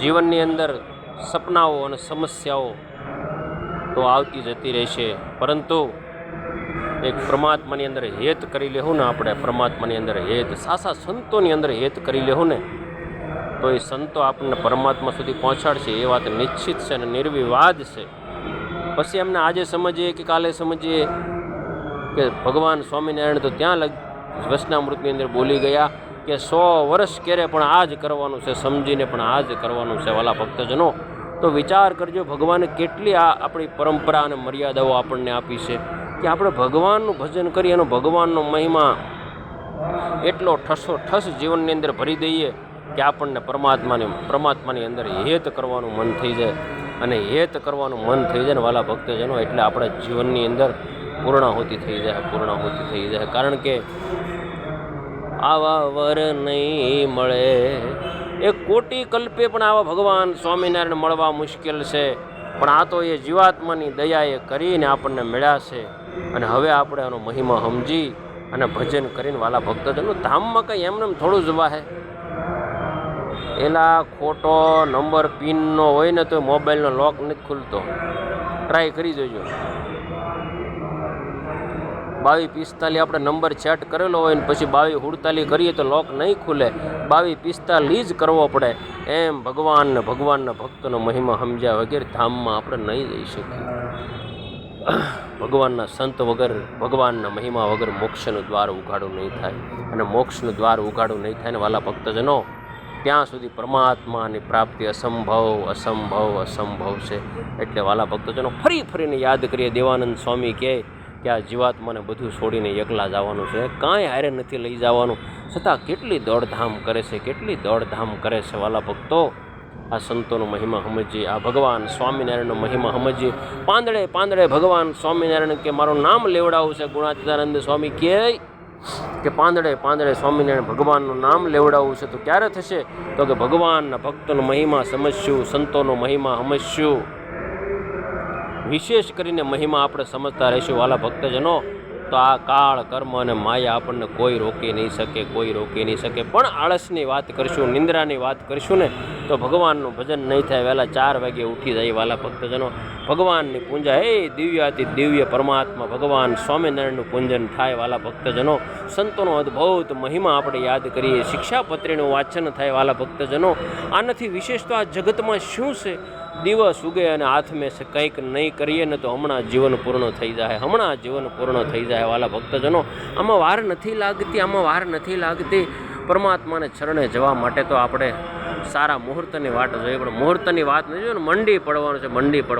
જીવનની અંદર સપનાઓ અને સમસ્યાઓ તો આવતી જતી રહેશે. પરંતુ એક પરમાત્માની અંદર હેત કરી લેવું ને આપણે પરમાત્માની અંદર હેત, સાસા સંતોની અંદર હેત કરી લેવું ને, તો એ સંતો આપણને પરમાત્મા સુધી પહોંચાડશે. એ વાત નિશ્ચિત છે અને નિર્વિવાદ છે. પછી એમને આજે સમજીએ કે કાલે સમજીએ કે ભગવાન સ્વામિનારાયણ તો ત્યાં લગ વચનામૃતની અંદર બોલી ગયા. કે સો વર્ષ ક્યારે પણ આ જ કરવાનું છે, સમજીને પણ આ જ કરવાનું છે વાલા ભક્તજનો. તો વિચાર કરજો, ભગવાને કેટલી આ આપણી પરંપરા અને મર્યાદાઓ આપણને આપી છે કે આપણે ભગવાનનું ભજન કરીએ અને ભગવાનનો મહિમા એટલો ઠસો ઠસ જીવનની અંદર ભરી દઈએ કે આપણને પરમાત્માની પરમાત્માની અંદર હેત કરવાનું મન થઈ જાય. અને હેત કરવાનું મન થઈ જાય ને વાલા ભક્તજનો, એટલે આપણા જીવનની અંદર પૂર્ણાહુતિ થઈ જાય, પૂર્ણાહુતિ થઈ જાય. કારણ કે આવા વર નહીં મળે. એ કોટી કલ્પે પણ આવા ભગવાન સ્વામિનારાયણ મળવા મુશ્કેલ છે. પણ આ તો એ જીવાત્માની દયાએ કરીને આપણને મળ્યા છે. અને હવે આપણે આનો મહિમા સમજી અને ભજન કરીને વાલા ભક્તજનો ધામમાં કંઈ એમને એમ થોડું જ વાહે. એલા ખોટો નંબર પિનનો હોય ને તો મોબાઈલનો લોક નથી ખુલતો. ટ્રાય કરી જોજો. બાવીસ પિસ્તાલીસ આપણે નંબર સેટ કરેલો હોય ને પછી બાવી હુડતાલી કરીએ તો લોક નહીં ખુલે. બાવી પિસ્તાલીસ જ કરવો પડે. એમ ભગવાનને ભગવાનના ભક્તનો મહિમા સમજ્યા વગેરે ધામમાં આપણે નહીં જઈ શકીએ. ભગવાનના સંત વગર, ભગવાનના મહિમા વગર મોક્ષનું દ્વાર ઉઘાડું નહીં થાય. અને મોક્ષનું દ્વાર ઉઘાડું નહીં થાય ને વાલા ભક્તજનો, ત્યાં સુધી પરમાત્માની પ્રાપ્તિ અસંભવ અસંભવ અસંભવ છે. એટલે વાલા ભક્તજનો ફરી ફરીને યાદ કરીએ, દેવાનંદ સ્વામી કહે કે આ જીવાત્માને બધું છોડીને એકલા જવાનું છે? કાંઈ હારે નથી લઈ જવાનું. છતાં કેટલી દોડધામ કરે છે, કેટલી દોડધામ કરે છે વાલા ભક્તો? આ સંતોનો મહિમા સમજીએ આ ભગવાન સ્વામિનારાયણનો મહિમા સમજીએ પાંદડે પાંદડે ભગવાન સ્વામિનારાયણ કે મારું નામ લેવડાવું છે? ગુણાતીતાનંદ સ્વામી કહે કે પાંદડે પાંદડે સ્વામિનારાયણ ભગવાનનું નામ લેવડાવવું છે તો ક્યારે થશે? તો કે ભગવાનના ભક્તનો મહિમા સમજશું સંતોનો મહિમા સમજશું વિશેષ કરીને મહિમા આપણે સમજતા રહીશું વાલા ભક્તજનો. તો આ કાળ, કર્મ અને માયા આપણને કોઈ રોકી નહીં શકે, કોઈ રોકી નહીં શકે. પણ આળસની વાત કરીશું, નિંદ્રાની વાત કરીશું ને, તો ભગવાનનું ભજન નહીં થાય. વહેલા ચાર વાગે ઉઠી જાય વાલા ભક્તજનો. ભગવાનની પૂજા. હે દિવ્યાતિ દિવ્ય પરમાત્મા ભગવાન સ્વામિનારાયણનું પૂજન થાય વાલા ભક્તજનો. સંતોનો અદ્ભુત મહિમા આપણે યાદ કરીએ. શિક્ષાપત્રીનું વાંચન થાય વાલા ભક્તજનો. આનાથી વિશેષ તો આ જગતમાં શું છે? દિવસ ઉગે અને હાથમે છે કંઈક નહીં કરીએ, ને તો હમણાં જીવન પૂર્ણ થઈ જાય. હમણાં જીવન પૂર્ણ થઈ જાય વાલા ભક્તજનો. આમાં વાર નથી લાગતી, આમાં વાર નથી લાગતી. પરમાત્માને ચરણે જવા માટે તો આપણે સારા મુહૂર્તની વાટ જોઈએ. પણ મુહૂર્તની વાત જોઈએ ને મંડી પડવાનું છે, મંડી પડવાનું.